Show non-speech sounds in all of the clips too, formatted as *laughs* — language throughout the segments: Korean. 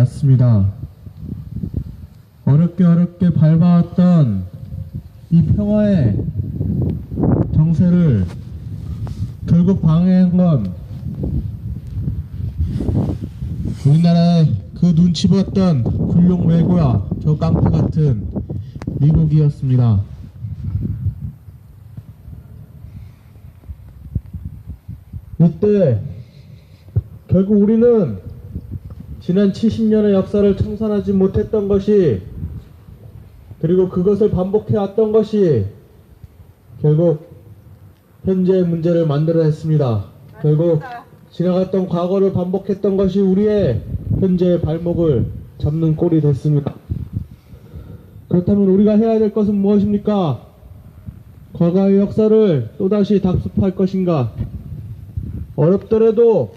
맞습니다. 어렵게 어렵게 밟아왔던 이 평화의 정세를 결국 방해한 건 우리나라의 그 눈치 봤던 굴욕 외고야 저 깡패 같은 미국이었습니다. 이때 결국 우리는 지난 70년의 역사를 청산하지 못했던 것이 그리고 그것을 반복해 왔던 것이 결국 현재의 문제를 만들어냈습니다. 결국 지나갔던 과거를 반복했던 것이 우리의 현재의 발목을 잡는 꼴이 됐습니다. 그렇다면 우리가 해야 될 것은 무엇입니까? 과거의 역사를 또다시 답습할 것인가? 어렵더라도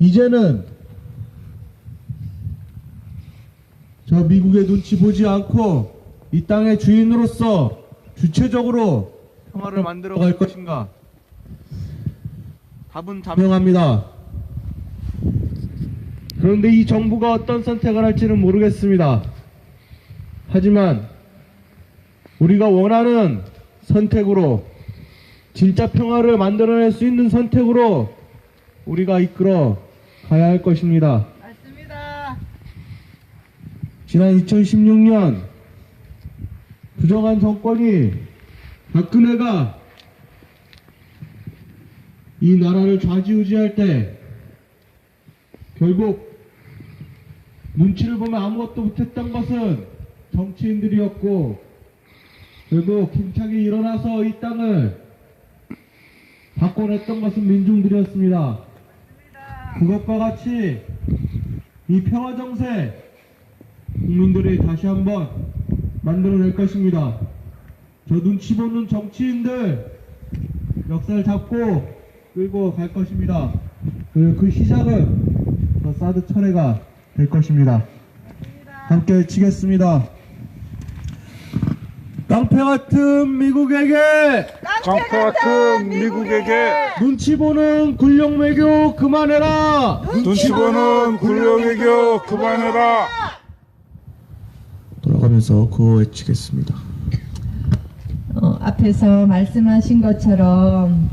이제는 저 미국의 눈치 보지 않고 이 땅의 주인으로서 주체적으로 평화를 만들어 갈 것인가? 답은 자명합니다. 그런데 이 정부가 어떤 선택을 할지는 모르겠습니다. 하지만 우리가 원하는 선택으로 진짜 평화를 만들어낼 수 있는 선택으로 우리가 이끌어 가야 할 것입니다. 지난 2016년 부정한 정권이 박근혜가 이 나라를 좌지우지할 때 결국 눈치를 보면 아무것도 못했던 것은 정치인들이었고 결국 힘차게 일어나서 이 땅을 바꿔냈던 것은 민중들이었습니다. 그것과 같이 이 평화 정세 국민들이 다시 한번 만들어낼 것입니다. 저 눈치 보는 정치인들 역사를 잡고 끌고 갈 것입니다. 그리고 그 시작은 저 사드 철회가 될 것입니다. 함께 치겠습니다. 깡패 같은 미국에게 깡패 같은 미국에게 눈치 보는 굴욕 매교 그만해라. 눈치 보는 굴욕애교 그만해라. 돌아가면서 구호 외치겠습니다. 어, 앞에서 말씀하신 것처럼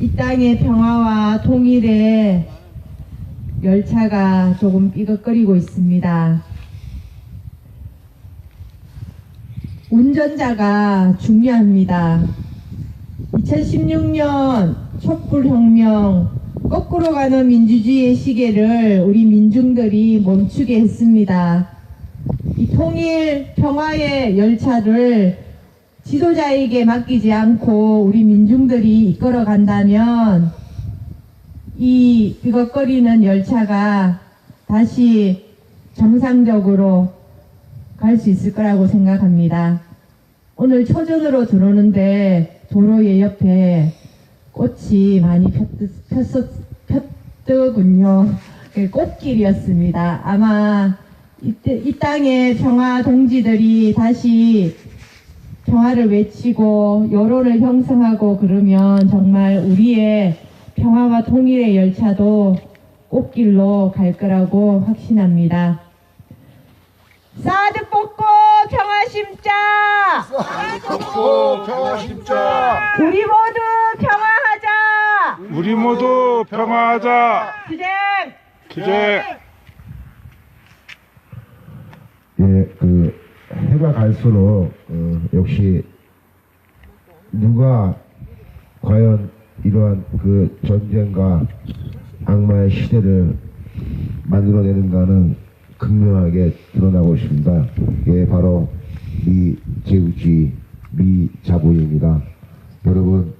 이 땅의 평화와 통일에 열차가 조금 삐걱거리고 있습니다. 운전자가 중요합니다. 2016년 촛불혁명 거꾸로 가는 민주주의의 시계를 우리 민중들이 멈추게 했습니다. 이 통일 평화의 열차를 지도자에게 맡기지 않고 우리 민중들이 이끌어 간다면 이 삐걱거리는 열차가 다시 정상적으로 갈 수 있을 거라고 생각합니다. 오늘 초전으로 들어오는데 도로의 옆에 꽃이 많이 폈, 폈, 폈더군요. 그 꽃길이었습니다. 아마 이 땅의 평화 동지들이 다시 평화를 외치고 여론을 형성하고 그러면 정말 우리의 평화와 통일의 열차도 꽃길로 갈 거라고 확신합니다. 사드 뽑고 평화 심자! 걷고 평화 심자. 우리 모두 평화하자! 우리 모두 평화하자. 투쟁! 투쟁. 예, 그 해가 갈수록 어, 역시 누가 과연 이러한 그 전쟁과 악마의 시대를 만들어내는가는 극명하게 드러나고 있습니다. 예, 바로 미 제국주의, 미 자본입니다. 여러분,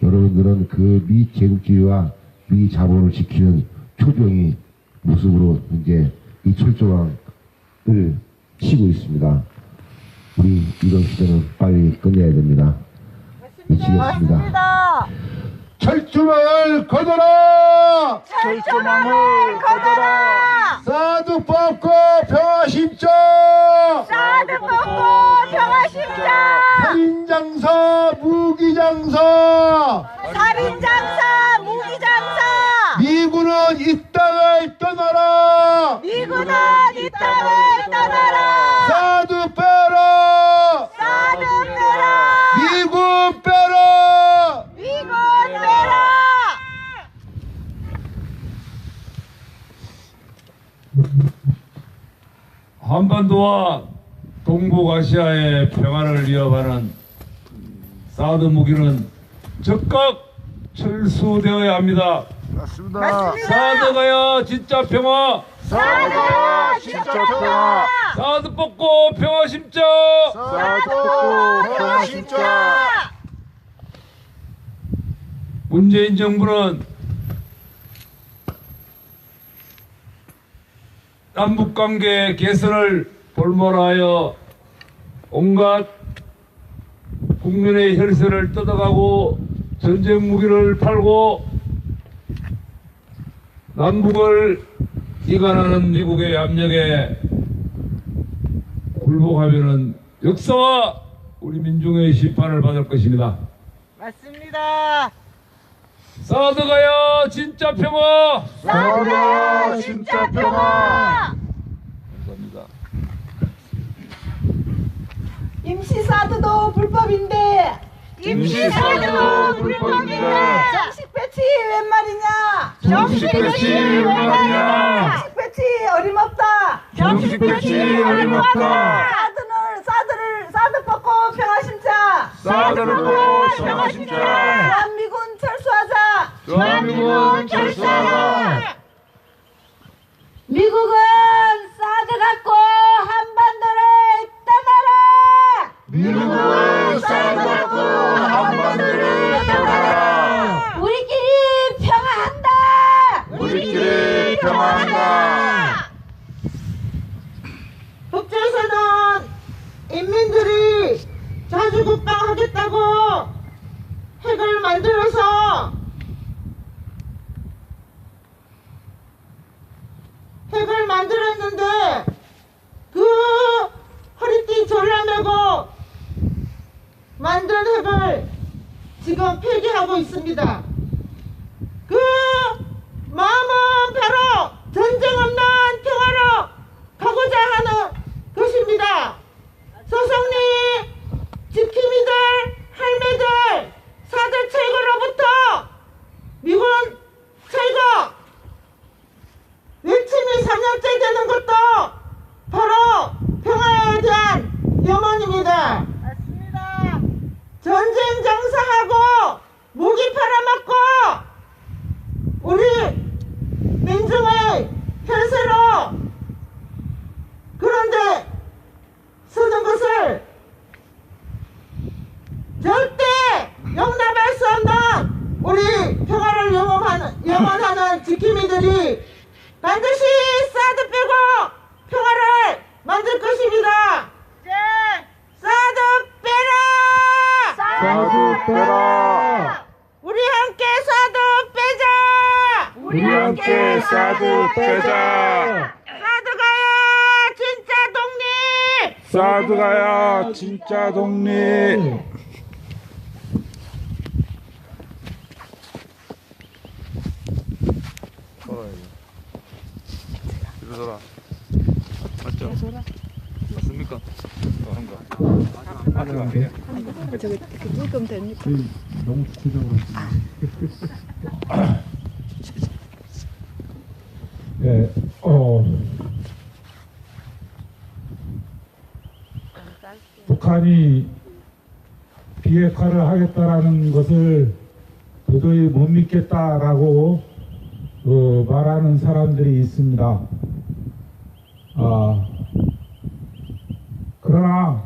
여러분들은 그 미 제국주의와 미 자본을 지키는 초종이 모습으로 이제 이 철조망을 치고 있습니다. 우리 이런 시대는 빨리 끝내야 됩니다. 미치겠습니다. 철조망을 걷어라! 철조망을 걷어라. 사두 뽑고 평화 심자! 사드 뽑고 평화 심자! 살인장사, 무기장사! 살인장사! 무기장사! 미군은 이 땅을 떠나라! 미군은 이 땅을 떠나라 사드 빼라 사드 빼라 미군 빼라 미군 빼라 한반도와 동북아시아의 평화를 이어가는 사드 무기는 즉각 철수되어야 합니다. 맞습니다. 사드가야 진짜 평화, 사드가 진짜 평화. 사드 뽑고 평화 심자. 사드 평화 심자. 문재인 정부는 남북 관계 개선을 볼모하여 온갖 국민의 혈세를 뜯어가고 전쟁 무기를 팔고 남북을 이간하는 미국의 압력에 굴복하면은 역사와 우리 민중의 심판을 받을 것입니다. 맞습니다 사드가야 진짜 평화. 사드가 진짜 평화. 감사합니다. 임시 사드도 불법인데 임시 사드 불법인데 정식 배치 웬 말이냐 정식 배치 웬 말이냐. 정식 배치 어림없다 정식 배치 어림없다. 사드를 사드를 사드 뽑고 평화 심자 사드를 뽑고 평화 심자. 대한미군 철수하자. 대한민국은 철수하라. 미국은 사드 갖고 한반도를 떠나라. 미국은 사 졸라매고 만든 핵을 지금 폐기하고 있습니다. 그 마음은 바로 전쟁 없는 평화로 가고자 하는 것입니다. 소성리 지킴이들 할매들 사들 철거로부터 미군 철거 외침이 4년째 되는 것도 바로 평화에 대한 염원입니다. 맞습니다. 전쟁 장사하고 무기 팔아먹고 우리 민중의 혈세로 그런데 쓰는 것을 절대 용납할 수 없는 우리 평화를 영원하는, 영원하는 지킴이들이 반드시 사드 빼고 평화를 만들 것입니다. 사드 빼라! 사드 빼라. 우리 함께 사드 빼자! 우리 함께 사드 빼자. 사드가야 진짜 독립! 사드가야 진짜 독립. 일 어서라. 맞죠? 맞습니까? 어, 한 거. 너무 구체적으로. 예, *laughs* 어, 북한이 비핵화를 하겠다라는 것을 도저히 못 믿겠다라고 어, 말하는 사람들이 있습니다. 아, 그러나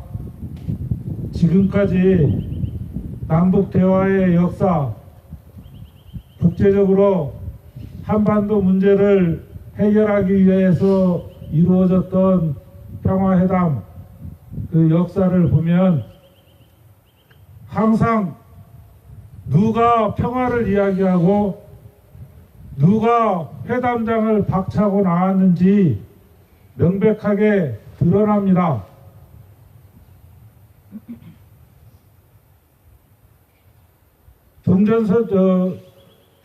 지금까지 남북 대화의 역사, 국제적으로 한반도 문제를 해결하기 위해서 이루어졌던 평화회담 그 역사를 보면 항상 누가 평화를 이야기하고 누가 회담장을 박차고 나왔는지 명백하게 드러납니다. 종전서 저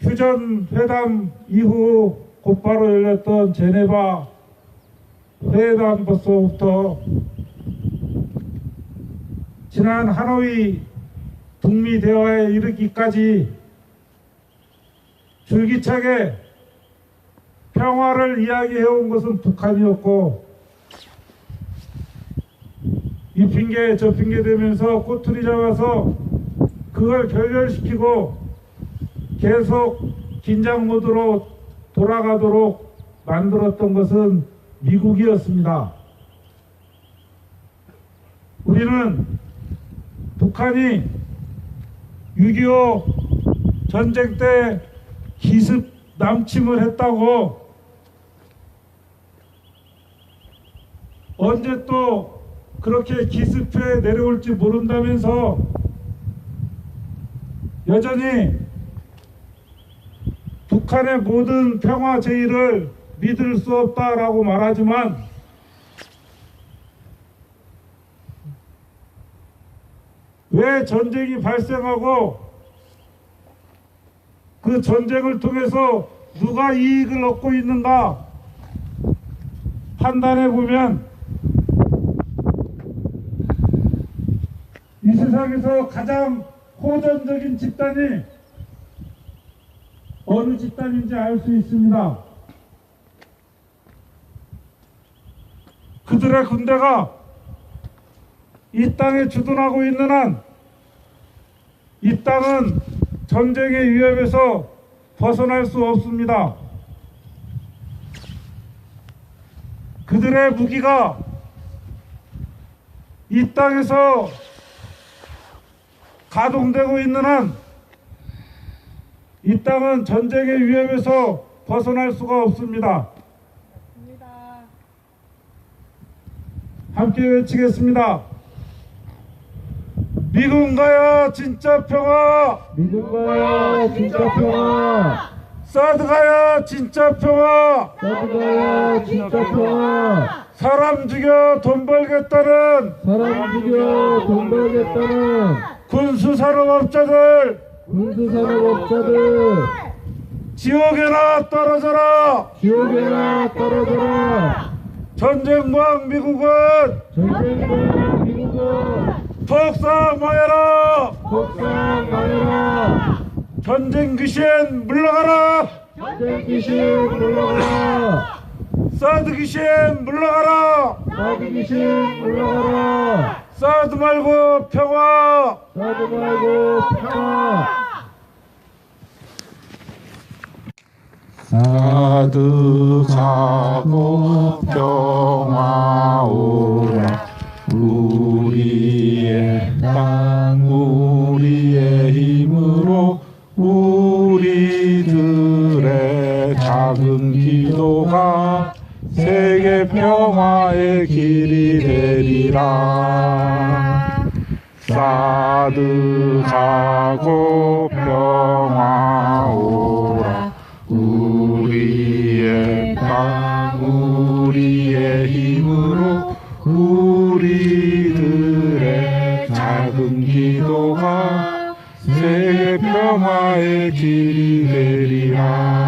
휴전 회담 이후 곧바로 열렸던 제네바 회담으로부터 지난 하노이 북미 대화에 이르기까지 줄기차게 평화를 이야기해온 것은 북한이었고 이 핑계 저 핑계 대면서 꼬투리 잡아서 그걸 결렬시키고 계속 긴장 모드로 돌아가도록 만들었던 것은 미국이었습니다. 우리는 북한이 6.25 전쟁 때 기습 남침을 했다고 언제 또 그렇게 기습해 내려올지 모른다면서 여전히 북한의 모든 평화 제의를 믿을 수 없다라고 말하지만 왜 전쟁이 발생하고 그 전쟁을 통해서 누가 이익을 얻고 있는가 판단해 보면 이 세상에서 가장 호전적인 집단이 어느 집단인지 알 수 있습니다. 그들의 군대가 이 땅에 주둔하고 있는 한 이 땅은 전쟁의 위협에서 벗어날 수 없습니다. 그들의 무기가 이 땅에서 가동되고 있는 한 이 땅은 전쟁의 위협에서 벗어날 수가 없습니다. 함께 외치겠습니다. 미군 가야 진짜 평화! 미국 가야 진짜 평화! 사드 가야 진짜 평화! 사드 가야 진짜 평화! 사람 죽여 돈 벌겠다는 사람 죽여 돈 벌겠다는 군수산업업자들 군수산업업자들 지옥에나 떨어져라! 지옥에나 떨어져라! 전쟁광 미국은 전쟁과 미국은 폭삭마해라! 폭삭하여라! 전쟁 귀신 물러가라! 전쟁 귀신 물러가라! 사드 귀신 물러가라! 사드 귀신 물러가라! 사드 말고 평화! 사드 말고 평화! 가득하고 평화 오라 우리의 땅 우리의 힘으로 우리들의 작은 기도가 세계 평화의 길이 되리라. 사득하고 평화 오라. 우리의 땅 우리의 힘으로 우리들의 작은 기도가 세계 평화의 길이 되리라